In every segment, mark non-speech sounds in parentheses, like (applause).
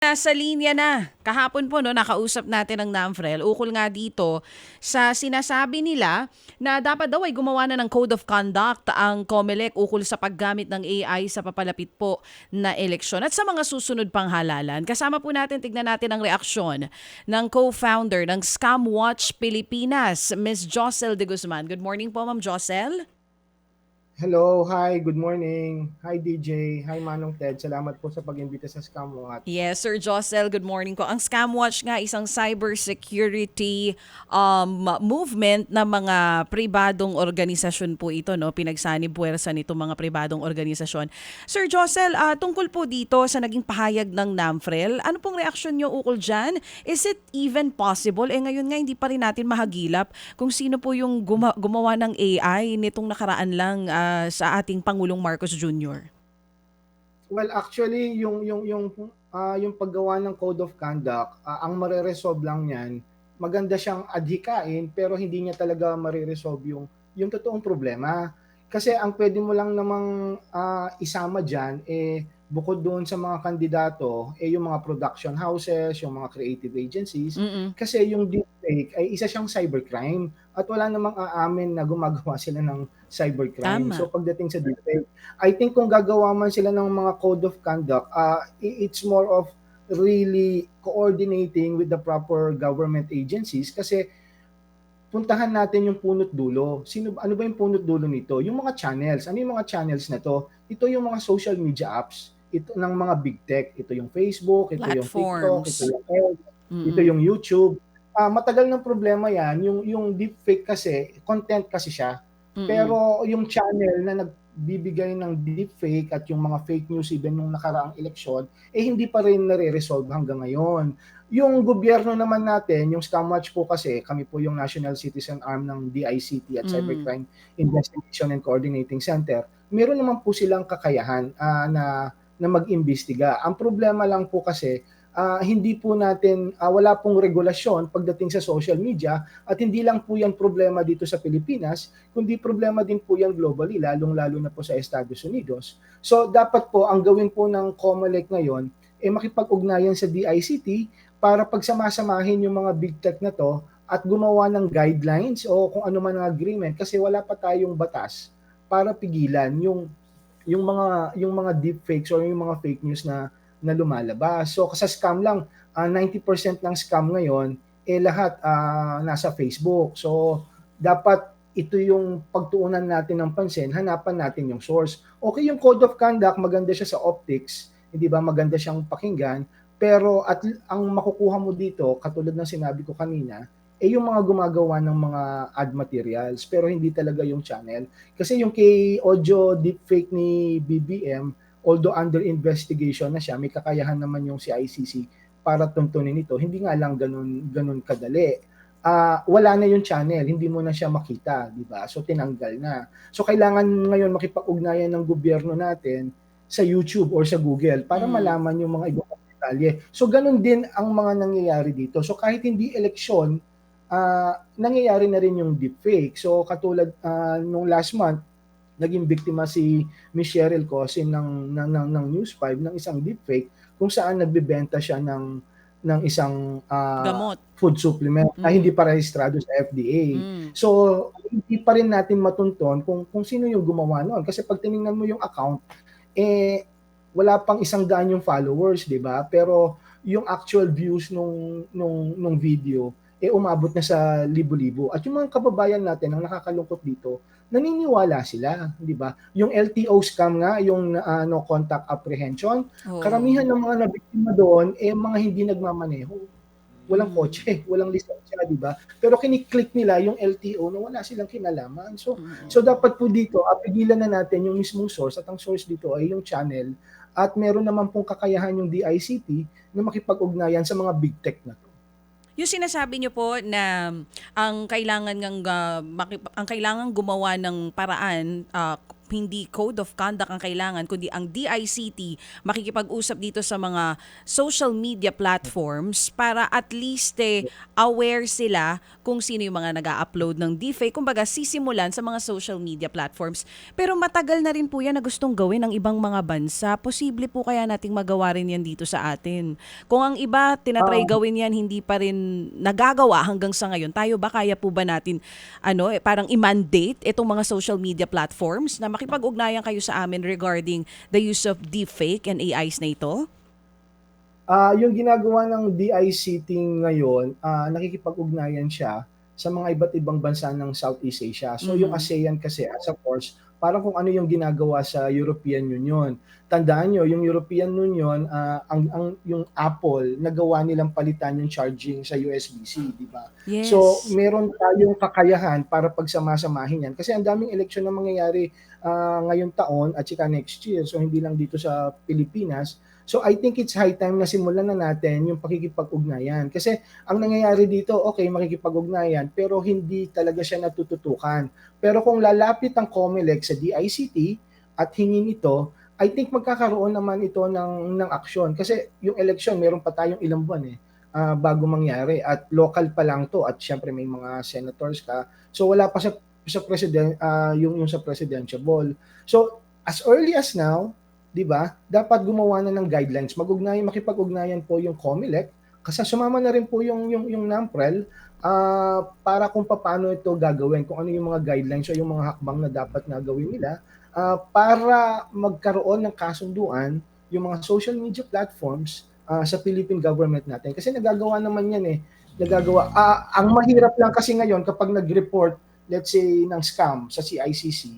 Nasa linya na. Kahapon po no, nakausap natin ang NAMFREL. Ukol nga dito sa sinasabi nila na dapat daw ay gumawa na ng Code of Conduct ang COMELEC ukol sa paggamit ng AI sa papalapit po na eleksyon at sa mga susunod pang halalan. Kasama po natin, tignan natin ang reaksyon ng co-founder ng Scam Watch Pilipinas, Ms. Jocel de Guzman. Good morning po, Ma'am Jocel. Hello, hi, good morning. Hi DJ, hi Manong Ted. Salamat po sa pag-imbita sa Scam Watch. Yes, Sir Jocel, good morning ko. Ang Scam Watch nga isang cybersecurity um, movement na mga pribadong organisasyon po ito, no? Pinagsani puwersa nito mga pribadong organisasyon. Sir Jocel, ah, tungkol po dito sa naging pahayag ng NAMFREL, ano pong reaksyon nyo ukol dyan? Is it even possible? Eh ngayon nga hindi pa rin natin mahagilap kung sino po yung guma- gumawa ng AI nitong nakaraan lang ah, sa ating Pangulong Marcos Jr. Well, actually, yung yung yung ah, yung paggawa ng Code of Conduct, ah, ang mareresolve lang niyan, maganda siyang adhikain pero hindi niya talaga mareresolve yung yung totoong problema. Kasi ang pwede mo lang namang ah, isama diyan eh bukod doon sa mga kandidato, eh yung mga production houses, yung mga creative agencies, Mm-mm. Kasi yung deepfake ay isa siyang cybercrime at wala namang aamin na gumagawa sila ng cybercrime. Tama. So pagdating sa deepfake, I think kung gagawa man sila ng mga code of conduct, uh, it's more of really coordinating with the proper government agencies kasi puntahan natin yung punot dulo. Sino ano ba yung punot dulo nito? Yung mga channels. Ano yung mga channels na to? Ito yung mga social media apps. Ito ng mga big tech. Ito yung Facebook, ito yung TikTok, Platforms. ito yung X, Mm-mm. ito yung YouTube. Ah, matagal ng problema 'yan, yung yung deepfake kasi, content kasi siya. Mm-mm. Pero yung channel na nagbibigay ng deepfake at yung mga fake news even nung nakaraang eleksyon, eh hindi pa rin nare-resolve hanggang ngayon. Yung gobyerno naman natin, yung Scamwatch po kasi, kami po yung National Citizen Arm ng DICT at Mm. Cybercrime Investigation and Coordinating Center. Meron naman po silang kakayahan ah, na na mag-imbestiga. Ang problema lang po kasi ah, hindi po natin ah, wala pong regulasyon pagdating sa social media at hindi lang po yan problema dito sa Pilipinas, kundi problema din po yan globally, lalong-lalo na po sa Estados Unidos. So dapat po ang gawin po ng COMELEC ngayon eh makipag-ugnayan sa DICT para pagsamasamahin yung mga big tech na to at gumawa ng guidelines o kung ano man ang agreement kasi wala pa tayong batas para pigilan yung yung mga yung mga deepfakes or yung mga fake news na na lumalabas. So sa scam lang, ah, 90% ng scam ngayon eh lahat ah, nasa Facebook. So dapat ito yung pagtuunan natin ng pansin, hanapan natin yung source. Okay yung code of conduct, maganda siya sa optics, hindi ba maganda siyang pakinggan, pero at ang makukuha mo dito, katulad ng sinabi ko kanina, eh yung mga gumagawa ng mga ad materials, pero hindi talaga yung channel. Kasi yung kay audio deepfake ni BBM, although under investigation na siya, may kakayahan naman yung CICC para tuntunin ito. Hindi nga lang ganun, ganun kadali. Ah, wala na yung channel, hindi mo na siya makita, di ba? So tinanggal na. So kailangan ngayon makipag-ugnayan ng gobyerno natin sa YouTube or sa Google para Mm. malaman yung mga ibang detalye. So ganun din ang mga nangyayari dito. So kahit hindi eleksyon, ah, nangyayari na rin yung deepfake. So katulad ah, nung last month, naging biktima si Miss Cheryl Cosin ng, ng, ng, ng News 5 ng isang deepfake kung saan nagbebenta siya ng ng isang ah, Gamot. food supplement na Mm. hindi pa rehistrado sa FDA. Mm. So, hindi pa rin natin matunton kung kung sino yung gumawa noon kasi pag tiningnan mo yung account eh wala pang isang daan yung followers, 'di ba? Pero yung actual views nung nung nung video eh umabot na sa libo-libo. At yung mga kababayan natin ang nakakalungkot dito, naniniwala sila, 'di ba? Yung LTO scam nga, yung ah, no contact apprehension, Oo. karamihan ng mga nabiktima doon eh mga hindi nagmamaneho. Walang Mm. kotse, walang lisensya, 'di ba? Pero kiniklik nila yung LTO na wala silang kinalaman. So Mm. So dapat po dito, ah, pigilan na natin yung mismong source at ang source dito ay yung channel at meron naman pong kakayahan yung DICT na makipag-ugnayan sa mga big tech na to. Yung sinasabi niyo po na ang kailangan ng ang kailangan gumawa ng paraan ah, hindi code of conduct ang kailangan, kundi ang DICT makikipag-usap dito sa mga social media platforms para at least eh, aware sila kung sino yung mga nag upload ng deepfake. Kumbaga, sisimulan sa mga social media platforms. Pero matagal na rin po yan na gustong gawin ng ibang mga bansa. Posible po kaya nating magawa rin yan dito sa atin. Kung ang iba tinatry Ah. gawin yan, hindi pa rin nagagawa hanggang sa ngayon. Tayo ba kaya po ba natin ano, eh, parang i-mandate itong mga social media platforms na makipag-ugnayan kayo sa amin regarding the use of deepfake and AIs na ito? Ah, yung ginagawa ng DICT ngayon, ah, nakikipag-ugnayan siya sa mga iba't ibang bansa ng Southeast Asia. So yung Mhm. ASEAN kasi as a course, parang kung ano yung ginagawa sa European Union. Tandaan nyo, yung European Union, ah, ang, ang yung Apple, nagawa nilang palitan yung charging sa USB-C, di ba? Yes. So, meron tayong kakayahan para pagsamasamahin yan. Kasi ang daming eleksyon na mangyayari ah, ngayong taon at saka next year. So, hindi lang dito sa Pilipinas. So, I think it's high time na simulan na natin yung pakikipag-ugnayan. Kasi ang nangyayari dito, okay, makikipag-ugnayan, pero hindi talaga siya natututukan. Pero kung lalapit ang COMELEC sa DICT at hingin ito, I think magkakaroon naman ito ng, ng aksyon. Kasi yung election, meron pa tayong ilang buwan eh ah, bago mangyari at local pa lang to at syempre may mga senators ka so wala pa sa sa president ah, yung yung sa presidential ball so as early as now 'di ba dapat gumawa na ng guidelines mag-ugnayan makipag-ugnayan po yung COMELEC kasi sumama na rin po yung yung yung NAMPREL ah, para kung paano ito gagawin kung ano yung mga guidelines o yung mga hakbang na dapat na gawin nila ah, para magkaroon ng kasunduan yung mga social media platforms ah, sa Philippine government natin. Kasi nagagawa naman yan eh. Nagagawa. Ah, ang mahirap lang kasi ngayon kapag nag-report, let's say, ng scam sa CICC,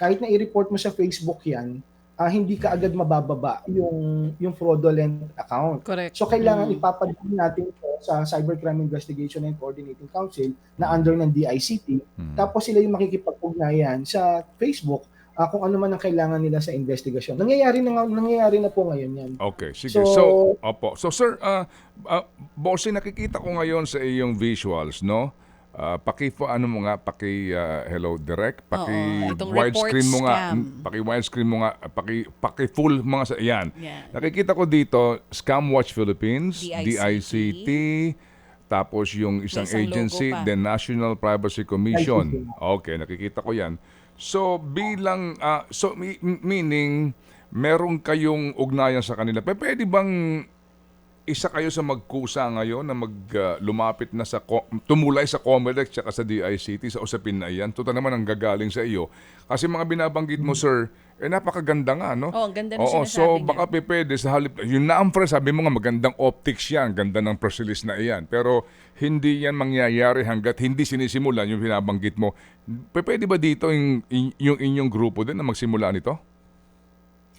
kahit na i-report mo sa Facebook yan, ah, hindi ka agad mabababa yung, yung fraudulent account. Correct. So kailangan Mm. ipapadala natin ito sa Cybercrime Investigation and Coordinating Council na under ng DICT. Mm. Tapos sila yung makikipag-ugnayan sa Facebook ah, kung ano man ang kailangan nila sa investigasyon. Nangyayari na nangyayari na po ngayon yan. Okay, sige. So- So, opo. So, sir, uh, uh, bossy, nakikita ko ngayon sa iyong visuals, no? Uh, paki ano mo nga, paki uh, hello direct, paki widescreen mo nga, scam. paki widescreen mo nga, paki paki full mga sa yan. Yan. Nakikita ko dito Scam Watch Philippines, DICT. DICT, tapos yung isang isang agency, the National Privacy Commission. Okay, nakikita ko 'yan. So bilang ah, so meaning meron kayong ugnayan sa kanila. Pwede bang isa kayo sa magkusa ngayon na mag lumapit na sa tumulay sa COMELEC at sa DICT sa usapin na iyan. Total naman ang gagaling sa iyo. Kasi mga binabanggit mo sir, eh napakaganda nga no. Oh, ang ganda ng Oo, so niya. baka pwede sa halip, yung naamfra sabi mo nga magandang optics yan, ganda ng press release na iyan. Pero hindi yan mangyayari hanggat hindi sinisimulan yung binabanggit mo. Pwede ba dito yung, yung inyong grupo din na magsimula nito?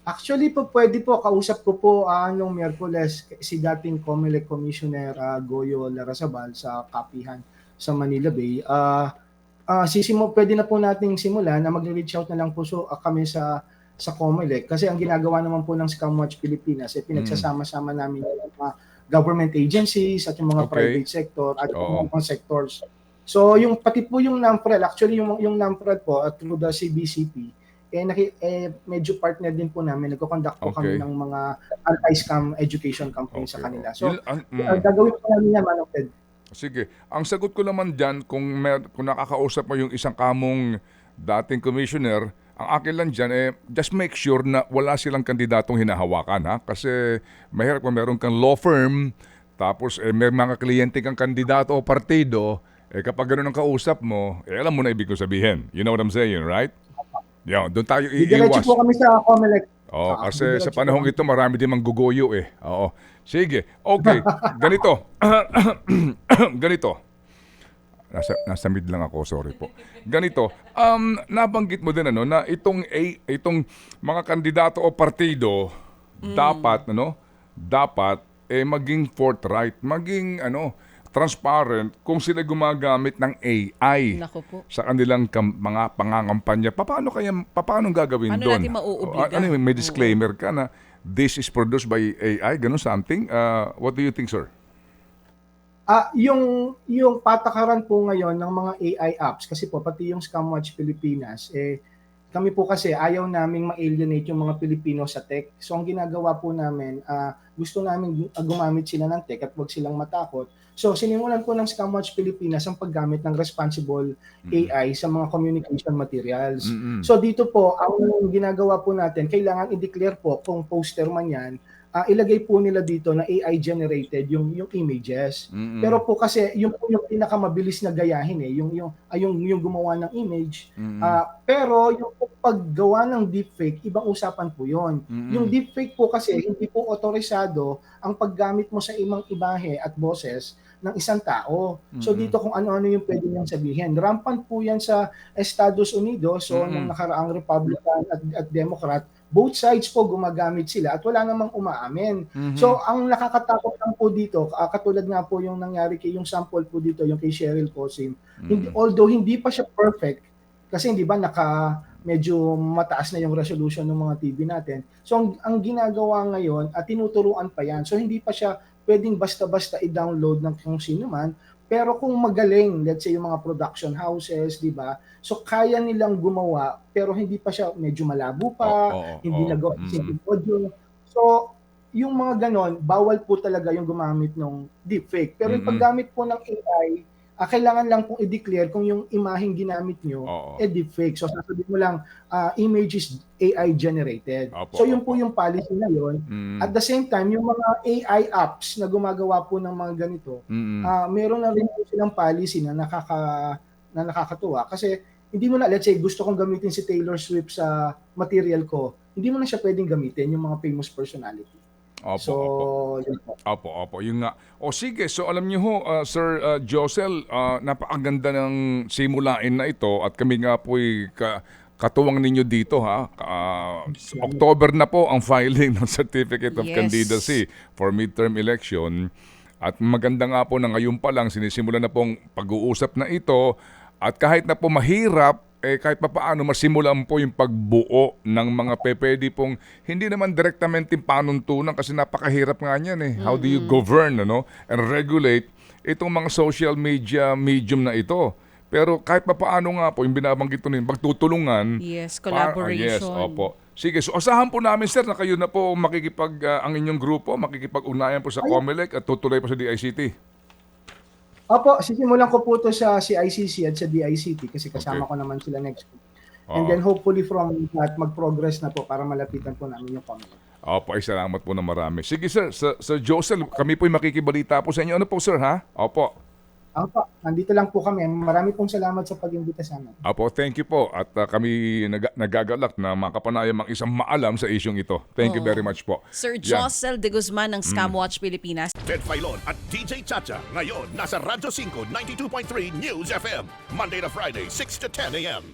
Actually po pwede po kausap ko po ah, nung Miyerkules si dating COMELEC Commissioner ah, Goyo Larrazabal sa Kapihan sa Manila Bay. Ah ah, sisimu pwede na po nating simulan na mag-reach out na lang po so, ah, kami sa sa COMELEC kasi ang ginagawa naman po ng Scam Watch Pilipinas eh pinagsasama-sama namin yung mga government agencies at yung mga Okay. private sector at Oo. yung mga sectors. So yung pati po yung NAMPREL, actually yung yung NAMPREL po at through the CBCP eh, naki, eh medyo partner din po namin. Nagko-conduct po kami Okay. ng mga anti-scam education campaign sa Okay. kanila. So, Yun- ang- mm. uh, gagawin po namin yan, Manong Ted. Sige. Ang sagot ko naman dyan, kung, mer- kung nakakausap mo yung isang kamong dating commissioner, ang akin lang dyan, eh, just make sure na wala silang kandidatong hinahawakan. Ha? Kasi mahirap kung meron kang law firm, tapos eh, may mga kliyente kang kandidato o partido, eh, kapag ganun ang kausap mo, eh, alam mo na ibig ko sabihin. You know what I'm saying, right? Yan, doon tayo iiwas. po kami sa COMELEC. Oo, Ah, kasi diretso sa panahong ito marami din mangguguyo eh. Oo. Sige. Okay. (laughs) Ganito. (clears throat) Ganito. Nasa, nasa mid lang ako, sorry po. Ganito, um, nabanggit mo din ano, na itong, A, itong mga kandidato o partido, dapat, ano, dapat, eh, maging forthright, maging, ano, transparent kung sila gumagamit ng AI Nako po. sa kanilang kam- mga pangangampanya. Paano kaya paano gagawin Paano doon? natin mauobliga? O, ano yun, may disclaimer ka na this is produced by AI, ganun something. Uh, what do you think, sir? Ah, yung yung patakaran po ngayon ng mga AI apps kasi po pati yung Scamwatch Pilipinas eh kami po kasi ayaw naming ma-alienate yung mga Pilipino sa tech. So ang ginagawa po namin, ah, gusto namin ah, gumamit sila ng tech at wag silang matakot. So sinimulan po ng Scamwatch Pilipinas ang paggamit ng responsible AI sa mga communication materials. So dito po, ang ginagawa po natin, kailangan i-declare po kung poster man yan, ah, ilagay po nila dito na AI generated yung yung images. Mm-mm. Pero po kasi yung yung pinakamabilis na gayahin eh, yung yung ay, yung, yung gumawa ng image. Mm-mm. Ah, pero yung paggawa ng deepfake, ibang usapan po 'yon. Mm-mm. Yung deepfake po kasi hindi po otorisado ang paggamit mo sa imang imahe at boses ng isang tao. So Mm-mm. dito kung ano-ano yung pwede niyang sabihin. Rampant po yan sa Estados Unidos, so Mm-mm. nung nakaraang Republican at, at Democrat, both sides po gumagamit sila at wala namang umaamin. Mhm. So ang nakakatakot lang po dito, ah, katulad nga po yung nangyari kay yung sample po dito, yung kay Cheryl Cosim, hindi, Mm-mm. although hindi pa siya perfect, kasi hindi ba naka medyo mataas na yung resolution ng mga TV natin. So ang, ang ginagawa ngayon, at tinuturuan pa yan. So hindi pa siya pwedeng basta-basta i-download ng kung sino man. Pero kung magaling, let's say yung mga production houses, di ba? So kaya nilang gumawa, pero hindi pa siya medyo malabo pa, Oo, oo, hindi oo. nagawa simple audio. So yung mga ganon, bawal po talaga yung gumamit ng deepfake. Pero yung Mm-mm. paggamit po ng AI, ah, kailangan lang pong i-declare kung yung imaheng ginamit nyo Oo. eh deepfake. So sasabihin mo lang, ah, image is AI generated. Opo, so yun opo. po yung policy na yun. Mm. At the same time, yung mga AI apps na gumagawa po ng mga ganito, Mm-mm. ah meron na rin po silang policy na nakaka na nakakatuwa kasi hindi mo na let's say gusto kong gamitin si Taylor Swift sa material ko, hindi mo na siya pwedeng gamitin yung mga famous personality. Opo, so, opo. yun po. Opo, opo. Yun nga. O sige, so alam niyo ho, uh, Sir uh, Josel, uh, napakaganda ng simulain na ito at kami nga po'y ka, katuwang ninyo dito ha. Uh, October na po ang filing (laughs) ng Certificate of Yes. Candidacy for midterm election. At maganda nga po na ngayon pa lang sinisimula na pong pag-uusap na ito at kahit na po mahirap eh kahit pa paano masimulan po yung pagbuo ng mga pepedi pong hindi naman direktamente panuntunan kasi napakahirap nga niyan eh. How do you govern ano and regulate itong mga social media medium na ito. Pero kahit pa paano nga po yung binabanggit ko nin pagtutulungan Yes, Pa- collaboration. yes, opo. Sige, so asahan po namin sir na kayo na po makikipag ah, ang inyong grupo, makikipag-unayan po sa Comelec at tutuloy po sa DICT. Opo, sisimulan ko po to sa CICC at sa DICT kasi kasama Okay. ko naman sila next week. And Oo. then hopefully from that mag-progress na po para malapitan po namin yung comment. Opo, ay salamat po na marami. Sige sir, Sir, Sir Josel, kami po'y makikibalita po sa inyo. Ano po sir ha? Opo. Opo, nandito lang po kami. Marami pong salamat sa pag-imbita sa amin. Opo, thank you po. At ah, kami nag- nagagalak na makapanayam ang isang maalam sa isyong ito. Thank you Oo. very much po. Sir Yan. Josel de Guzman ng Scamwatch Pilipinas. Ted Filon at DJ Chacha. Ngayon, nasa Radyo 5, 92.3 News FM. Monday to Friday, 6 to 10 a.m.